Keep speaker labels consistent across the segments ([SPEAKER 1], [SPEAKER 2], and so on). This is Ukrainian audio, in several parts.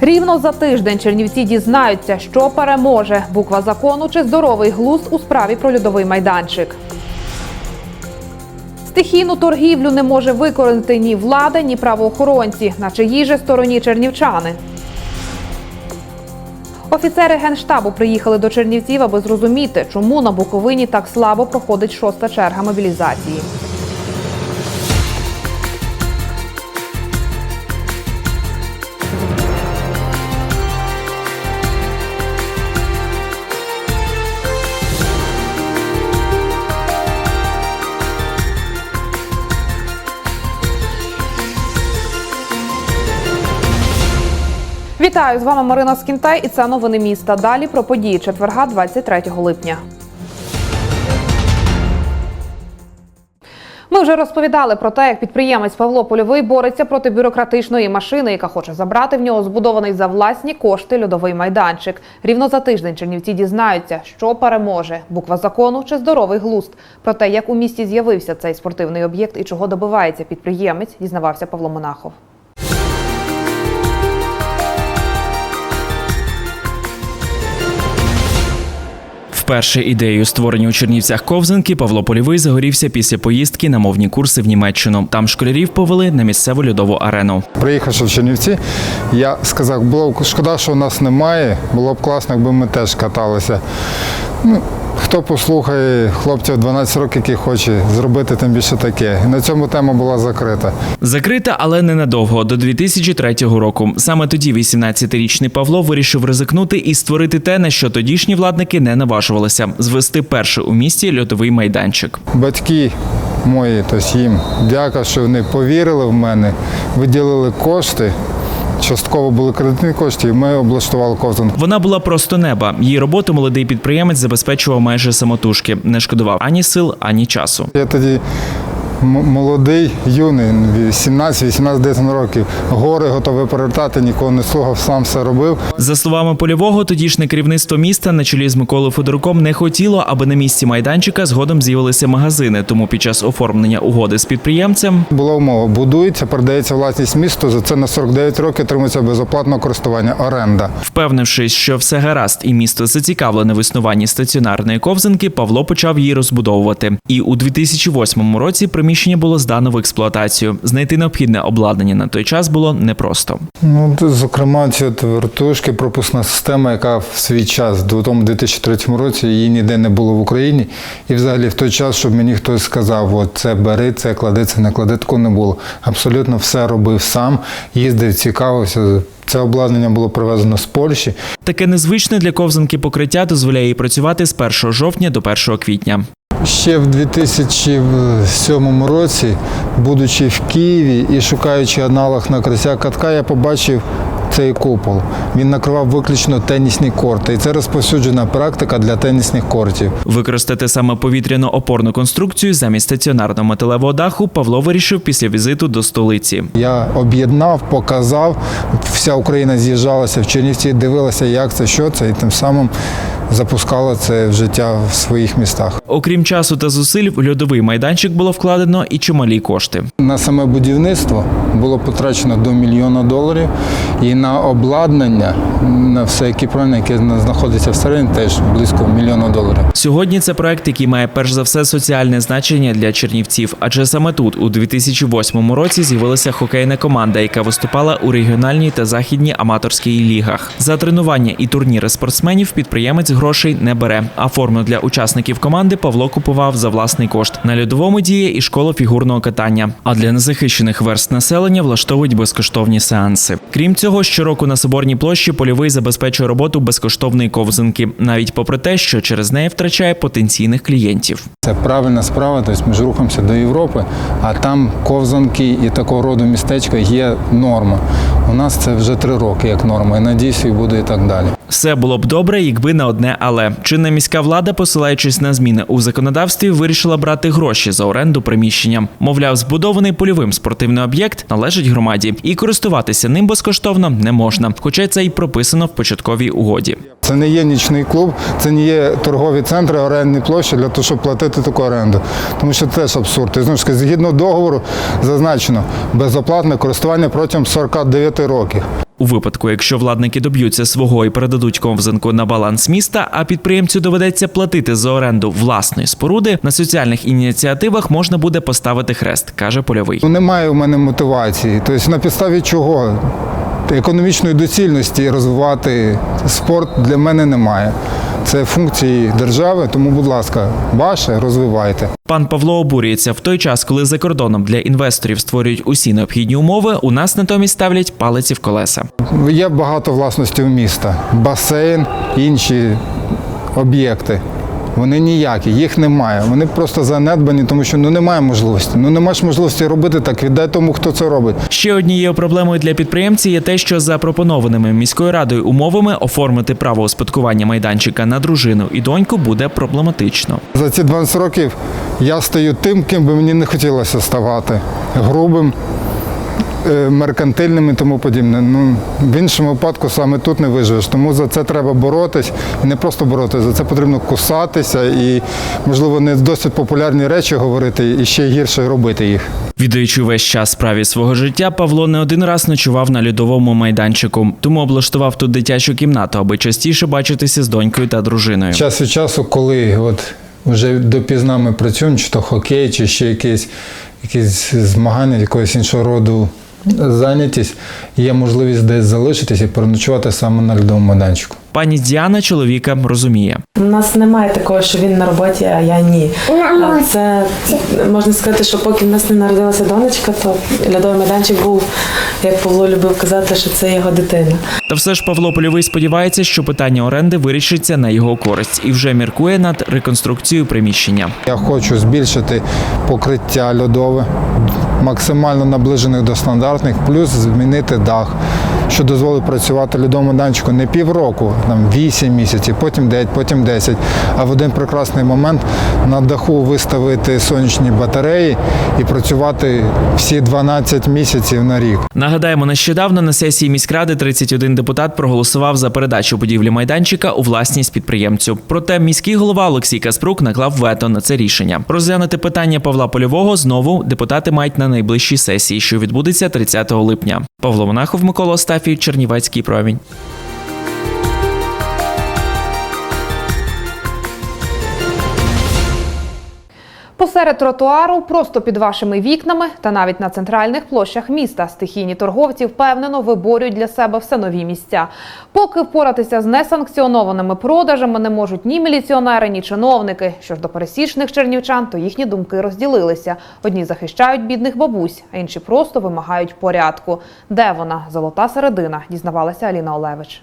[SPEAKER 1] Рівно за тиждень чернівці дізнаються, що переможе буква закону чи здоровий глузд у справі про льодовий майданчик. Стихійну торгівлю не може викоренити ні влада, ні правоохоронці, на чиїй же стороні чернівчани. Офіцери генштабу приїхали до Чернівців, аби зрозуміти, чому на Буковині так слабо проходить шоста черга мобілізації. Вітаю з вами Марина Скінтай, і це новини міста. Далі про події четверга, 23 липня. Ми вже розповідали про те, як підприємець Павло Польовий бореться проти бюрократичної машини, яка хоче забрати в нього збудований за власні кошти льодовий майданчик. Рівно за тиждень чернівці дізнаються, що переможе буква закону чи здоровий глузд. Про те, як у місті з'явився цей спортивний об'єкт і чого добивається підприємець, дізнавався Павло Монахов.
[SPEAKER 2] Вперше ідеєю створення у Чернівцях ковзанки Павло Полівий загорівся після поїздки на мовні курси в Німеччину. Там школярів повели на місцеву льодову арену.
[SPEAKER 3] Приїхавши в Чернівці, я сказав, було б шкода, що у нас немає. Було б класно, якби ми теж каталися. Ну, хто послухає хлопців 12 років, які хоче зробити тим більше таке. І на цьому тема була закрита.
[SPEAKER 2] Закрита, але ненадовго до 2003 року. Саме тоді 18-річний Павло вирішив ризикнути і створити те, на що тодішні владники не наважувалися звести перший у місті льодовий майданчик.
[SPEAKER 3] Батьки мої, тобто їм дяка, що вони повірили в мене, виділили кошти. Частково були кредитні кошти, і ми облаштували ковзанку.
[SPEAKER 2] Вона була просто неба. Її роботу молодий підприємець забезпечував майже самотужки, не шкодував ані сил, ані часу.
[SPEAKER 3] Я тоді молодий, юний, 17, 18, 19 років. Гори готовий перевертати, нікого не слухав, сам все робив.
[SPEAKER 2] За словами польового, тодішнє керівництво міста на чолі з Миколою Федоруком не хотіло, аби на місці майданчика згодом з'явилися магазини. Тому під час оформлення угоди з підприємцем
[SPEAKER 3] Була умова, будується, передається власність місту, за це на 49 років отримується безоплатне користування, оренда.
[SPEAKER 2] Впевнившись, що все гаразд, і місто зацікавлене в існуванні стаціонарної ковзанки, Павло почав її розбудовувати. І у 2008 році приміщення було здано в експлуатацію. Знайти необхідне обладнання на той час було непросто.
[SPEAKER 3] Ну, зокрема, ці вертушки, пропускна система, яка в свій час, в тому 2003 році, її ніде не було в Україні. І взагалі в той час, щоб мені хтось сказав, от це бери, це клади, це не клади, такого не було. Абсолютно все робив сам, їздив, цікавився. Це обладнання було привезено з Польщі.
[SPEAKER 2] Таке незвичне для ковзанки покриття дозволяє їй працювати з 1 жовтня до 1 квітня.
[SPEAKER 3] Ще в 2007 році, будучи в Києві і шукаючи аналог накриття катка, я побачив цей купол. Він накривав виключно тенісні корти. І це розповсюджена практика для тенісних кортів.
[SPEAKER 2] Використати саме повітряну опорну конструкцію замість стаціонарного металевого даху Павло вирішив після візиту до столиці.
[SPEAKER 3] Я об'єднав, показав. Вся Україна з'їжджалася в Чернівці, дивилася, як це, що це, і тим самим запускала це в життя в своїх містах.
[SPEAKER 2] Окрім часу та зусиль, в льодовий майданчик було вкладено і чималі кошти.
[SPEAKER 3] На саме будівництво було потрачено до мільйона доларів, і на обладнання, на все екіпування, яке знаходиться всередині, теж близько мільйона доларів.
[SPEAKER 2] Сьогодні це проект, який має перш за все соціальне значення для чернівців, адже саме тут, у 2008 році, з'явилася хокейна команда, яка виступала у регіональній та західній аматорській лігах. За тренування і турніри спортсменів підприємець грошей не бере. А форму для учасників команди Павло купував за власний кошт. На льодовому діє і школа фігурного катання. А для незахищених верст населення влаштовують безкоштовні сеанси. Крім цього, щороку на соборній площі польовий забезпечує роботу безкоштовної ковзанки, навіть попри те, що через неї втрачає потенційних клієнтів.
[SPEAKER 3] Це правильна справа, тобто ми ж рухаємося до Європи, а там ковзанки і такого роду містечка є норма. У нас це вже три роки як норма, і надіюсь, і буде і так далі.
[SPEAKER 2] Все було б добре, якби не одне але чинна міська влада, посилаючись на зміни у законодавстві, вирішила брати гроші за оренду приміщення. Мовляв, збудований польовим спортивний об'єкт належить громаді, і користуватися ним безкоштовно не можна, хоча це й прописано в початковій угоді.
[SPEAKER 3] Це не є нічний клуб, це не є торгові центри, орендні площі для того, щоб платити таку оренду. Тому що це теж абсурд. І знову ж згідно договору зазначено безоплатне користування протягом 49 років.
[SPEAKER 2] У випадку, якщо владники доб'ються свого і передадуть ковзанку на баланс міста, а підприємцю доведеться платити за оренду власної споруди, на соціальних ініціативах можна буде поставити хрест, каже польовий.
[SPEAKER 3] Ну, Немає у мене мотивації. Тобто на підставі чого? Економічної доцільності розвивати спорт для мене немає. Це функції держави, тому, будь ласка, ваше розвивайте.
[SPEAKER 2] Пан Павло обурюється в той час, коли за кордоном для інвесторів створюють усі необхідні умови. У нас натомість ставлять палиці в колеса.
[SPEAKER 3] Є багато власності у міста. Басейн, інші об'єкти. Вони ніякі, їх немає. Вони просто занедбані, тому що ну немає можливості. Ну немає ж можливості робити так. Віддай тому, хто це робить.
[SPEAKER 2] Ще однією проблемою для підприємців є те, що запропонованими міською радою умовами оформити право успадкування майданчика на дружину і доньку буде проблематично.
[SPEAKER 3] За ці 20 років я стаю тим, ким би мені не хотілося ставати. Грубим, меркантильним і тому подібне. Ну, в іншому випадку саме тут не виживеш. Тому за це треба боротись. І не просто боротися, за це потрібно кусатися і, можливо, не досить популярні речі говорити і ще гірше робити їх.
[SPEAKER 2] Віддаючи весь час справі свого життя, Павло не один раз ночував на льодовому майданчику, тому облаштував тут дитячу кімнату, аби частіше бачитися з донькою та дружиною.
[SPEAKER 3] Час від часу, коли от вже допізна ми працюємо, чи то хокей, чи ще якісь, якісь змагання, якогось іншого роду зайнятість, є можливість десь залишитись і переночувати саме на льодовому майданчику.
[SPEAKER 2] Пані Діана чоловіка розуміє.
[SPEAKER 4] У нас немає такого, що він на роботі, а я ні. Це можна сказати, що поки в нас не народилася донечка, то льодовий майданчик був, як Павло любив казати, що це його дитина.
[SPEAKER 2] Та все ж Павло Польовий сподівається, що питання оренди вирішиться на його користь і вже міркує над реконструкцією приміщення.
[SPEAKER 3] Я хочу збільшити покриття льодове, максимально наближених до стандартних, плюс змінити дах, що дозволить працювати льодовому майданчику не півроку, там 8 місяців, потім 9, потім 10, а в один прекрасний момент на даху виставити сонячні батареї і працювати всі 12 місяців на рік.
[SPEAKER 2] Нагадаємо, нещодавно на сесії міськради 31 депутат проголосував за передачу будівлі майданчика у власність підприємцю. Проте міський голова Олексій Каспрук наклав вето на це рішення. Розглянути питання Павла Польового знову депутати мають на найближчій сесії, що відбудеться 30 липня. Павло Монахов, Микола Остафій, Чернівецький промінь.
[SPEAKER 1] Посеред тротуару, просто під вашими вікнами та навіть на центральних площах міста стихійні торговці впевнено виборюють для себе все нові місця. Поки впоратися з несанкціонованими продажами не можуть ні міліціонери, ні чиновники. Що ж до пересічних чернівчан, то їхні думки розділилися. Одні захищають бідних бабусь, а інші просто вимагають порядку. Де вона золота середина? Дізнавалася Аліна Олевич.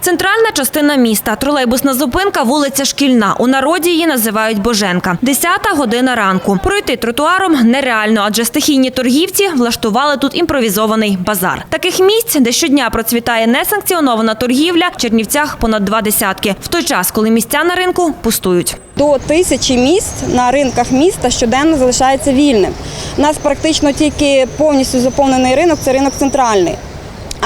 [SPEAKER 5] Центральна частина міста. Тролейбусна зупинка вулиця Шкільна. У народі її називають Боженка. Десята година ранку. Пройти тротуаром нереально, адже стихійні торгівці влаштували тут імпровізований базар. Таких місць, де щодня процвітає несанкціонована торгівля, в Чернівцях понад два десятки. В той час, коли місця на ринку пустують.
[SPEAKER 6] До тисячі місць на ринках міста щоденно залишається вільним. У нас практично тільки повністю заповнений ринок це ринок центральний.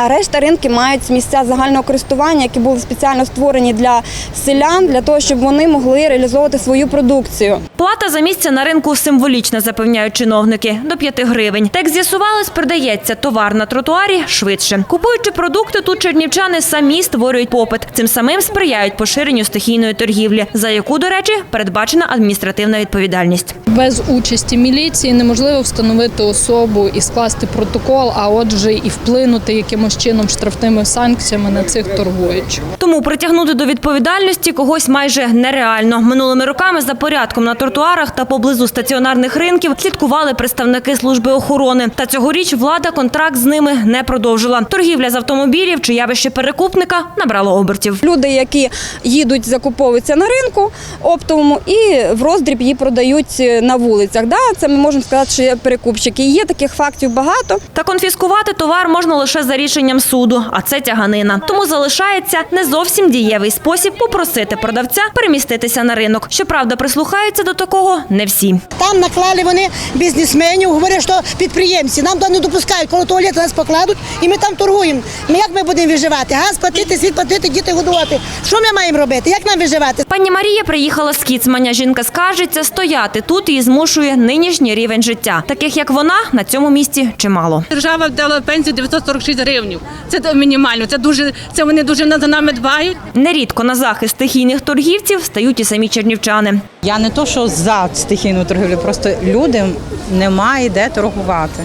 [SPEAKER 6] А решта ринки мають місця загального користування, які були спеціально створені для селян, для того, щоб вони могли реалізовувати свою продукцію.
[SPEAKER 5] Плата за місце на ринку символічна, запевняють чиновники, до 5 гривень. Так з'ясувалось, продається товар на тротуарі швидше. Купуючи продукти, тут чернівчани самі створюють попит. Цим самим сприяють поширенню стихійної торгівлі, за яку, до речі, передбачена адміністративна відповідальність.
[SPEAKER 7] Без участі міліції неможливо встановити особу і скласти протокол, а отже, і вплинути якимось чином штрафними санкціями на цих торгуючих.
[SPEAKER 5] Тому притягнути до відповідальності когось майже нереально. Минулими роками за порядком на тротуарах та поблизу стаціонарних ринків слідкували представники служби охорони. Та цьогоріч влада контракт з ними не продовжила. Торгівля з автомобілів чи явище перекупника набрало обертів.
[SPEAKER 6] Люди, які їдуть, закуповуються на ринку оптовому і в роздріб її продають е, на вулицях. Да, це ми можемо сказати, що є перекупщики. І є таких фактів багато.
[SPEAKER 5] Та конфіскувати товар можна лише за рішенням суду, а це тяганина. Тому залишається не зовсім дієвий спосіб попросити продавця переміститися на ринок. Щоправда, прислухаються до такого не всі.
[SPEAKER 8] Там наклали вони бізнесменів, говорять, що підприємці нам не допускають, коли туалет нас покладуть, і ми там торгуємо. Ми як ми будемо виживати? Газ платити, світ платити, діти годувати. Що ми маємо робити? Як нам виживати?
[SPEAKER 5] Пані Марія приїхала з Кіцманя. Жінка скаржиться, стояти тут її змушує нинішній рівень життя. Таких як вона на цьому місці чимало.
[SPEAKER 9] Держава дала пенсію 946 гривень. Гривнів. Це мінімально. Це дуже це вони дуже за нами дбають.
[SPEAKER 5] Нерідко на захист стихійних торгівців стають і самі чернівчани.
[SPEAKER 10] Я не то, що за стихійну торгівлю, просто людям немає де торгувати.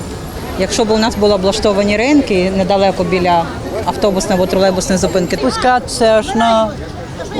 [SPEAKER 10] Якщо б у нас були облаштовані ринки недалеко біля автобусної або тролейбусної зупинки, то
[SPEAKER 11] Спускатися аж на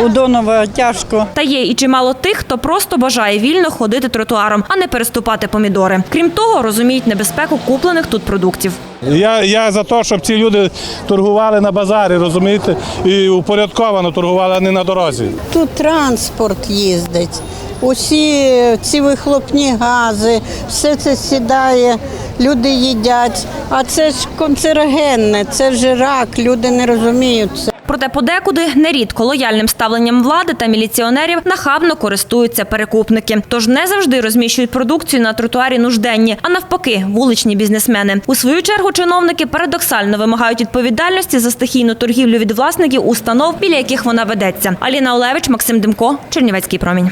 [SPEAKER 11] Удонова тяжко.
[SPEAKER 5] Та є і чимало тих, хто просто бажає вільно ходити тротуаром, а не переступати помідори. Крім того, розуміють небезпеку куплених тут продуктів.
[SPEAKER 12] Я, я за те, щоб ці люди торгували на базарі, розумієте, і упорядковано торгували, а не на дорозі.
[SPEAKER 11] Тут транспорт їздить. Усі ці вихлопні гази, все це сідає, люди їдять. А це ж канцерогенне, це ж рак, люди не розуміють це.
[SPEAKER 5] Проте подекуди нерідко лояльним ставленням влади та міліціонерів нахабно користуються перекупники. Тож не завжди розміщують продукцію на тротуарі нужденні, а навпаки, вуличні бізнесмени. У свою чергу чиновники парадоксально вимагають відповідальності за стихійну торгівлю від власників установ, біля яких вона ведеться. Аліна Олевич, Максим Демко, Чернівецький промінь.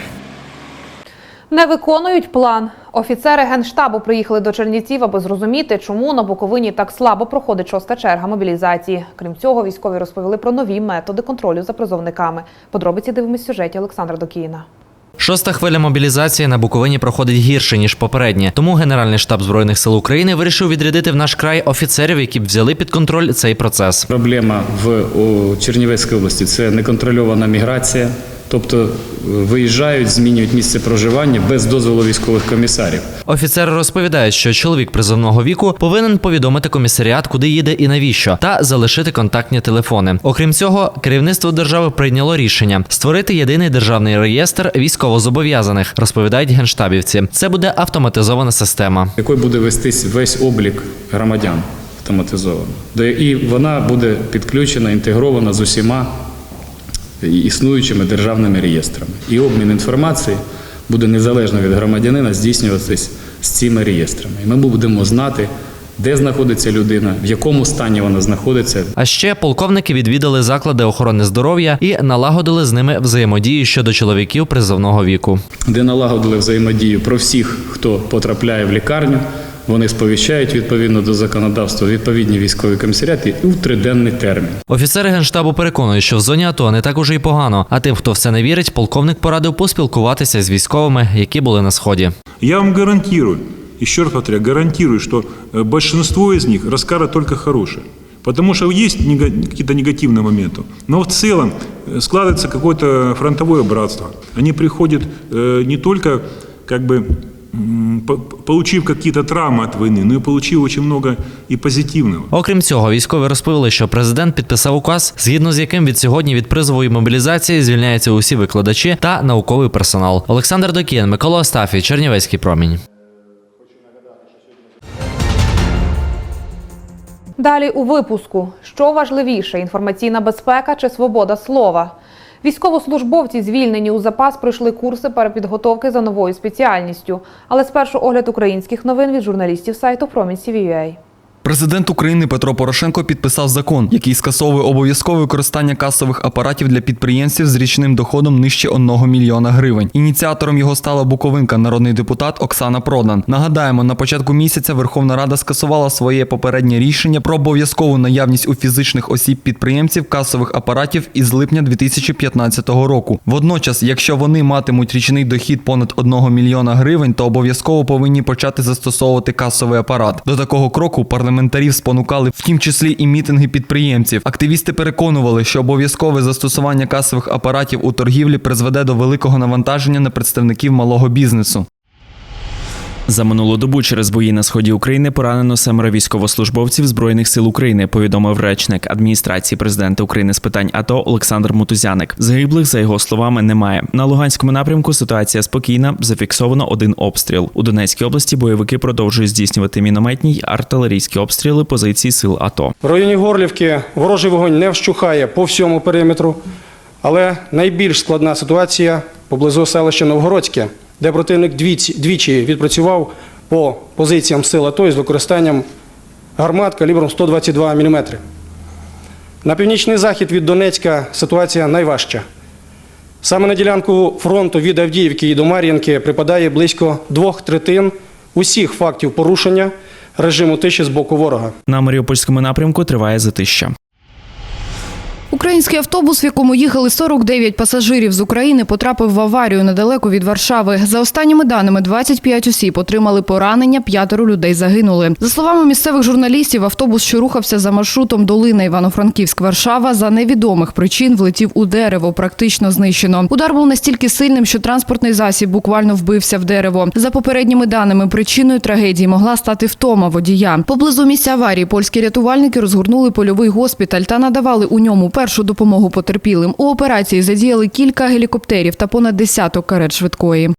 [SPEAKER 1] Не виконують план. Офіцери генштабу приїхали до Чернівців, аби зрозуміти, чому на Буковині так слабо проходить шоста черга мобілізації. Крім цього, військові розповіли про нові методи контролю за призовниками. Подробиці дивимось в сюжеті Олександра Докіїна.
[SPEAKER 13] Шоста хвиля мобілізації на Буковині проходить гірше ніж попередні. Тому Генеральний штаб збройних сил України вирішив відрядити в наш край офіцерів, які б взяли під контроль цей процес.
[SPEAKER 14] Проблема в у Чернівецькій області це неконтрольована міграція, тобто е, виїжджають, змінюють місце проживання без дозволу військових комісарів.
[SPEAKER 13] Офіцери розповідають, що чоловік призовного віку повинен повідомити комісаріат, куди їде і навіщо, та залишити контактні телефони. Окрім цього, керівництво держави прийняло рішення створити єдиний державний реєстр військовозобов'язаних, розповідають генштабівці. Це буде автоматизована система.
[SPEAKER 14] якою буде вестись весь облік громадян автоматизовано. І вона буде підключена, інтегрована з усіма існуючими державними реєстрами. І обмін інформації буде незалежно від громадянина здійснюватись з цими реєстрами. І ми будемо знати, де знаходиться людина, в якому стані вона знаходиться,
[SPEAKER 13] А ще полковники відвідали заклади охорони здоров'я і налагодили з ними взаємодію щодо чоловіків призовного віку.
[SPEAKER 14] де налагодили взаємодію про всіх, хто потрапляє в лікарню. Вони сповіщають відповідно до законодавства відповідні військові комісаріати у триденний термін.
[SPEAKER 13] Офіцери генштабу переконують, що в зоні АТО не так уже й погано. А тим, хто в це не вірить, полковник порадив поспілкуватися з військовими, які були на сході.
[SPEAKER 12] Я вам гарантирую, еще раз повторяю, гарантирую, что э, большинство из них расскажет только хорошее. Потому что есть нега- какие-то негативные моменты. Но в целом э, складывается какое-то фронтовое братство. Они приходят э, не только как бы м, по- получив какие-то травмы от войны, но и получив очень много и позитивного.
[SPEAKER 13] Окрім цього, військові розповіли, що президент підписав указ, згідно з яким від сьогодні від призову і мобілізації звільняються усі викладачі та науковий персонал. Олександр Докіян, Микола Остафій, Чернівецький промінь.
[SPEAKER 1] Далі у випуску. Що важливіше: інформаційна безпека чи свобода слова? Військовослужбовці, звільнені у запас, пройшли курси перепідготовки за новою спеціальністю. Але спершу огляд українських новин від журналістів сайту Промінь.
[SPEAKER 15] Президент України Петро Порошенко підписав закон, який скасовує обов'язкове використання касових апаратів для підприємців з річним доходом нижче 1 мільйона гривень. Ініціатором його стала буковинка, народний депутат Оксана Продан. Нагадаємо, на початку місяця Верховна Рада скасувала своє попереднє рішення про обов'язкову наявність у фізичних осіб підприємців касових апаратів із липня 2015 року. Водночас, якщо вони матимуть річний дохід понад 1 мільйона гривень, то обов'язково повинні почати застосовувати касовий апарат. До такого кроку парламентарів спонукали в тім числі і мітинги підприємців. Активісти переконували, що обов'язкове застосування касових апаратів у торгівлі призведе до великого навантаження на представників малого бізнесу.
[SPEAKER 2] За минулу добу через бої на сході України поранено семеро військовослужбовців збройних сил України. Повідомив речник адміністрації президента України з питань АТО Олександр Мутузяник. Загиблих за його словами немає. На Луганському напрямку ситуація спокійна. Зафіксовано один обстріл. У Донецькій області бойовики продовжують здійснювати мінометні й артилерійські обстріли позицій сил АТО.
[SPEAKER 12] В районі Горлівки ворожий вогонь не вщухає по всьому периметру, але найбільш складна ситуація поблизу селища Новгородське, де противник двічі, відпрацював по позиціям сил АТО з використанням гармат калібром 122 мм. На північний захід від Донецька ситуація найважча. Саме на ділянку фронту від Авдіївки і до Мар'їнки припадає близько двох третин усіх фактів порушення режиму тиші з боку ворога.
[SPEAKER 2] На Маріупольському напрямку триває затища.
[SPEAKER 16] Український автобус, в якому їхали 49 пасажирів з України, потрапив в аварію недалеко від Варшави. За останніми даними, 25 осіб отримали поранення, п'ятеро людей загинули. За словами місцевих журналістів, автобус, що рухався за маршрутом Долина Івано-Франківськ-Варшава, за невідомих причин влетів у дерево, практично знищено. Удар був настільки сильним, що транспортний засіб буквально вбився в дерево. За попередніми даними, причиною трагедії могла стати втома водія. Поблизу місця аварії польські рятувальники розгорнули польовий госпіталь та надавали у ньому першу допомогу потерпілим. У операції задіяли кілька гелікоптерів та понад десяток карет швидкої.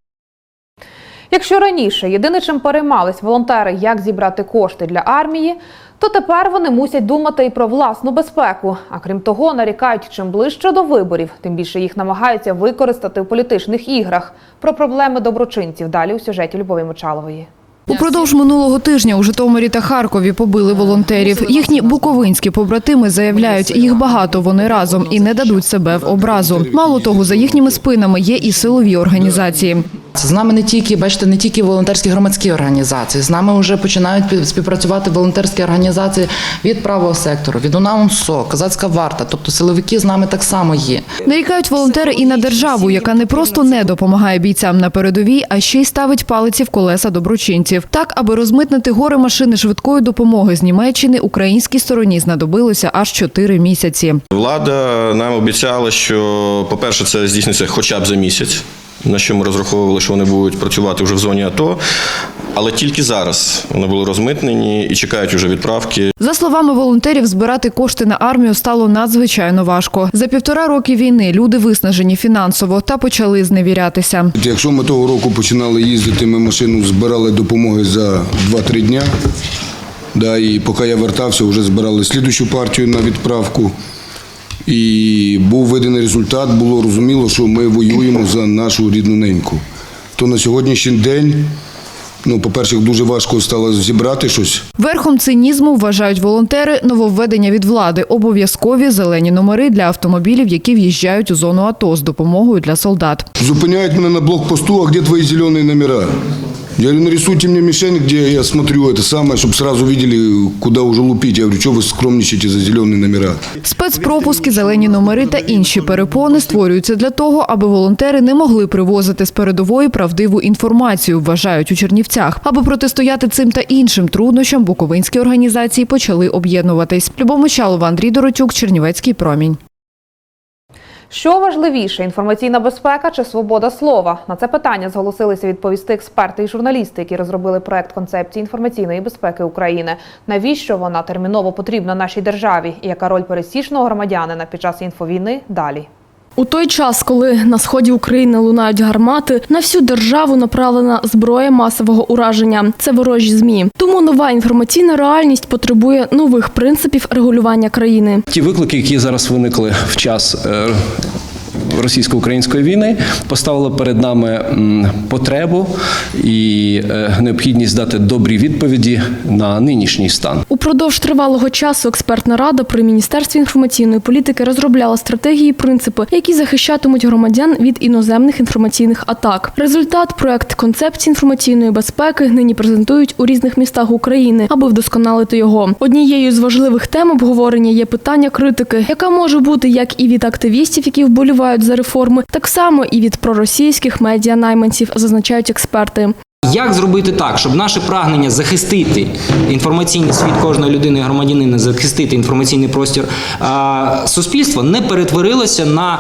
[SPEAKER 1] Якщо раніше єдине, чим переймались волонтери, як зібрати кошти для армії, то тепер вони мусять думати і про власну безпеку. А крім того, нарікають, чим ближче до виборів, тим більше їх намагаються використати в політичних іграх. Про проблеми доброчинців далі у сюжеті Любові Мочалової.
[SPEAKER 16] Упродовж минулого тижня у Житомирі та Харкові побили волонтерів. Їхні буковинські побратими заявляють, їх багато вони разом і не дадуть себе в образу. Мало того, за їхніми спинами є і силові організації.
[SPEAKER 17] З нами не тільки, бачите, не тільки волонтерські громадські організації. З нами вже починають пі- співпрацювати волонтерські організації від правого сектору, від УНАУНСО, Казацька варта. Тобто силовики з нами так само є.
[SPEAKER 16] Нарікають волонтери і на державу, яка не просто не допомагає бійцям на передовій, а ще й ставить палиці в колеса доброчинців. Так, аби розмитнити гори машини швидкої допомоги з Німеччини, українській стороні знадобилося аж чотири місяці.
[SPEAKER 18] Влада нам обіцяла, що, по-перше, це здійсниться хоча б за місяць, на що ми розраховували, що вони будуть працювати вже в зоні АТО. Але тільки зараз вони були розмитнені і чекають уже відправки.
[SPEAKER 16] За словами волонтерів, збирати кошти на армію стало надзвичайно важко. За півтора роки війни люди виснажені фінансово та почали зневірятися.
[SPEAKER 19] Якщо ми того року починали їздити, ми машину збирали допомоги за 2-3 дня. Да, і поки я вертався, вже збирали слідущу партію на відправку. І був виданий результат, було розуміло, що ми воюємо за нашу рідну неньку. То на сьогоднішній день, ну, по-перше, дуже важко стало зібрати щось.
[SPEAKER 16] Верхом цинізму вважають волонтери нововведення від влади обов'язкові зелені номери для автомобілів, які в'їжджають у зону АТО з допомогою для солдат.
[SPEAKER 19] Зупиняють мене на блокпосту, а где твои зеленые номера? Я говорю, нарисуйте мне мишень, где я смотрю это самое, чтобы сразу видели, куда уже лупить. Я говорю, что вы скромничаете за зеленые номера?
[SPEAKER 16] Спецпропуски, зелені номери та інші перепони створюються для того, аби волонтери не могли привозити з передової правдиву інформацію, вважають у Чернівцях. Аби протистояти цим та іншим труднощам, буковинські організації почали об'єднуватись. Любов Мочалова, Андрій Доротюк, Чернівецький промінь.
[SPEAKER 1] Що важливіше інформаційна безпека чи свобода слова? На це питання зголосилися відповісти експерти і журналісти, які розробили проект концепції інформаційної безпеки України. Навіщо вона терміново потрібна нашій державі? І яка роль пересічного громадянина під час інфовійни? Далі.
[SPEAKER 20] У той час, коли на сході України лунають гармати, на всю державу направлена зброя масового ураження. Це ворожі змі. Тому нова інформаційна реальність потребує нових принципів регулювання країни.
[SPEAKER 21] Ті виклики, які зараз виникли в час е, російсько-української війни, поставили перед нами потребу і е, необхідність дати добрі відповіді на нинішній стан.
[SPEAKER 20] Упродовж тривалого часу експертна рада при міністерстві інформаційної політики розробляла стратегії і принципи, які захищатимуть громадян від іноземних інформаційних атак. Результат проект концепції інформаційної безпеки нині презентують у різних містах України, аби вдосконалити його. Однією з важливих тем обговорення є питання критики, яка може бути як і від активістів, які вболівають за реформи, так само і від проросійських медіа-найманців, зазначають експерти.
[SPEAKER 22] Як зробити так, щоб наше прагнення захистити інформаційний світ кожної людини громадянина, захистити інформаційний простір суспільства, не перетворилося на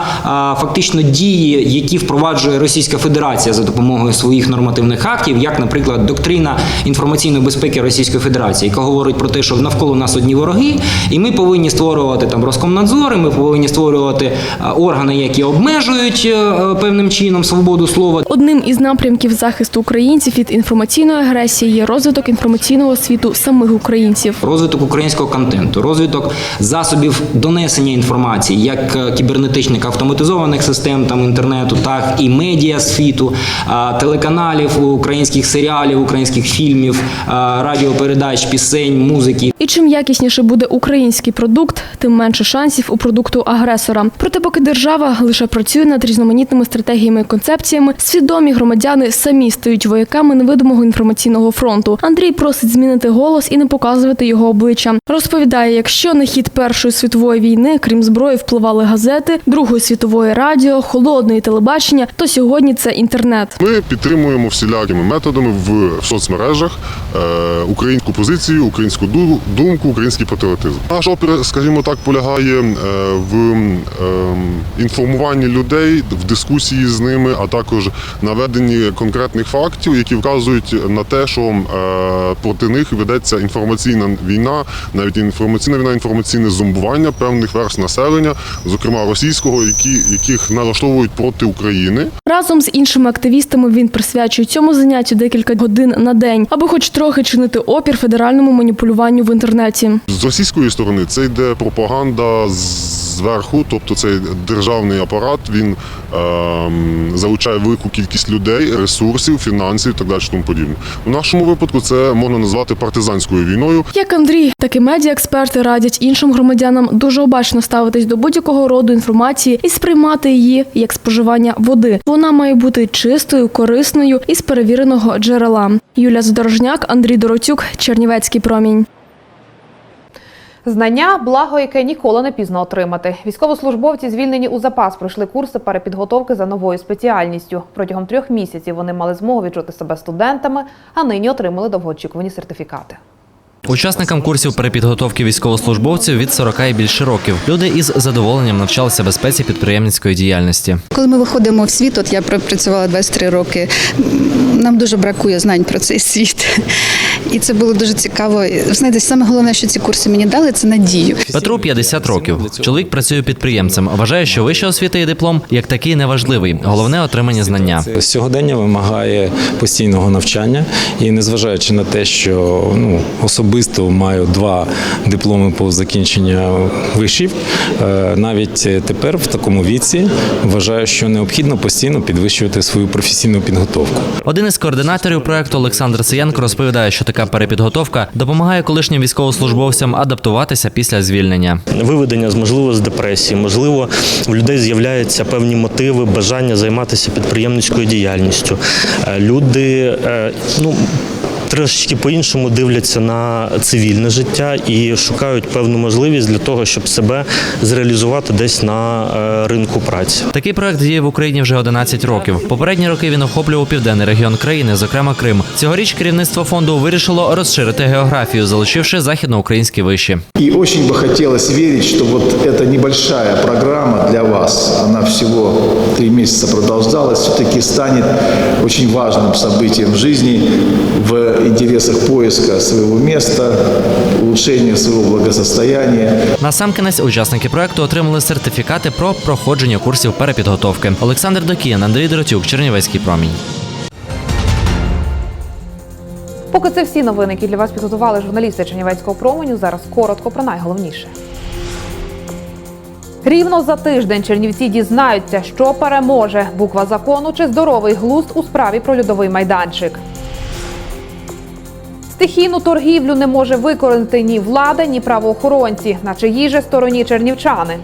[SPEAKER 22] фактично дії, які впроваджує Російська Федерація за допомогою своїх нормативних актів, як, наприклад, доктрина інформаційної безпеки Російської Федерації, яка говорить про те, що навколо нас одні вороги, і ми повинні створювати там Роскомнадзори, ми повинні створювати органи, які обмежують е, певним чином свободу слова.
[SPEAKER 20] Одним із напрямків захисту українців від інформаційної агресії є розвиток інформаційного світу самих українців.
[SPEAKER 22] Розвиток українського контенту, розвиток засобів донесення інформації, як е, кібернетичних автоматизованих систем там інтернету, так і медіа світу, телеканалів, українських серіалів, українських фільмів, радіопередач, пісень, музики.
[SPEAKER 20] І чим якісніше буде український продукт, тим менше шансів у продукту агресора. Проте, поки держава лише працює над різноманітними стратегіями і концепціями, свідомі громадяни самі стають вояками бійцями невидимого інформаційного фронту. Андрій просить змінити голос і не показувати його обличчя. Розповідає, якщо на хід Першої світової війни, крім зброї, впливали газети, Другої світової радіо, холодне і телебачення, то сьогодні це інтернет.
[SPEAKER 23] Ми підтримуємо всілякими методами в соцмережах е, українську позицію, українську думку, український патріотизм. Наш опір, скажімо так, полягає е, в е, інформуванні людей, в дискусії з ними, а також наведенні конкретних фактів, які вказують на те, що е, проти них ведеться інформаційна війна, навіть інформаційна війна, інформаційне зомбування певних верст населення, зокрема російського, які, яких налаштовують проти України.
[SPEAKER 20] Разом з іншими активістами він присвячує цьому заняттю декілька годин на день, аби хоч трохи чинити опір федеральному маніпулюванню в інтернеті.
[SPEAKER 23] З російської сторони це йде пропаганда зверху, тобто цей державний апарат він ем, залучає велику кількість людей, ресурсів, фінансів і так далі. Тому подібне. У нашому випадку це можна назвати партизанською війною.
[SPEAKER 20] Як Андрій, так і медіаексперти радять іншим громадянам дуже обачно ставитись до будь-якого роду інформації і сприймати її як споживання води. Вона має бути чистою, корисною і з перевіреного джерела. Юля Задорожняк, Андрій Доротюк, Чернівецький промінь.
[SPEAKER 1] Знання благо, яке ніколи не пізно отримати. Військовослужбовці, звільнені у запас, пройшли курси перепідготовки за новою спеціальністю. Протягом трьох місяців вони мали змогу відчути себе студентами, а нині отримали довгоочікувані сертифікати.
[SPEAKER 13] Учасникам курсів перепідготовки військовослужбовців від 40 і більше років. Люди із задоволенням навчалися безпеці підприємницької діяльності.
[SPEAKER 24] Коли ми виходимо в світ, от я пропрацювала 23 роки, нам дуже бракує знань про цей світ. І це було дуже цікаво. Знаєте, саме головне, що ці курси мені дали, це надію.
[SPEAKER 13] Петру 50 років. Чоловік працює підприємцем. Вважає, що вища освіта і диплом як такий неважливий. Головне отримання знання.
[SPEAKER 25] Сьогодення вимагає постійного навчання, і незважаючи на те, що ну особисто маю два дипломи по закінченню вишів, е, навіть тепер в такому віці вважаю, що необхідно постійно підвищувати свою професійну підготовку.
[SPEAKER 13] Один із координаторів проекту Олександр Сиянко розповідає, що така перепідготовка допомагає колишнім військовослужбовцям адаптуватися після звільнення.
[SPEAKER 26] виведення з можливо з депресії, можливо, у людей з'являються певні мотиви, бажання займатися підприємницькою діяльністю. Е, Люди е, ну Трошечки по-іншому дивляться на цивільне життя і шукають певну можливість для того, щоб себе зреалізувати десь на е, ринку праці.
[SPEAKER 13] Такий проект діє в Україні вже 11 років. Попередні роки він охоплював південний регіон країни, зокрема Крим. Цьогоріч керівництво фонду вирішило розширити географію, залучивши західноукраїнські виші.
[SPEAKER 27] И очень бы хотелось верить, что вот эта небольшая программа для вас, она всего три месяца продолжалась, все-таки станет очень важным событием в жизни в интересах поиска своего места, улучшения своего благосостояния.
[SPEAKER 13] Насамкінець учасники проекту отримали сертифікати про проходження курсів перепідготовки. Олександр Докіян, Андрій Доротюк, Чернівецький промінь.
[SPEAKER 1] Поки це всі новини, які для вас підготували журналісти Чернівецького променю. Зараз коротко про найголовніше. Рівно за тиждень чернівці дізнаються, що переможе буква закону чи здоровий глузд у справі про льодовий майданчик. Стихійну торгівлю не може викоренити ні влада, ні правоохоронці, на чиїй же стороні чернівчани.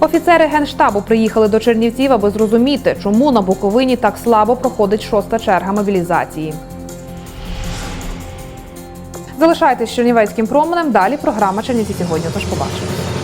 [SPEAKER 1] Офіцери генштабу приїхали до Чернівців, аби зрозуміти, чому на Буковині так слабо проходить шоста черга мобілізації. Залишайтесь з Чернівецьким променем. Далі програма Чернівці сьогодні. Тож побачимо.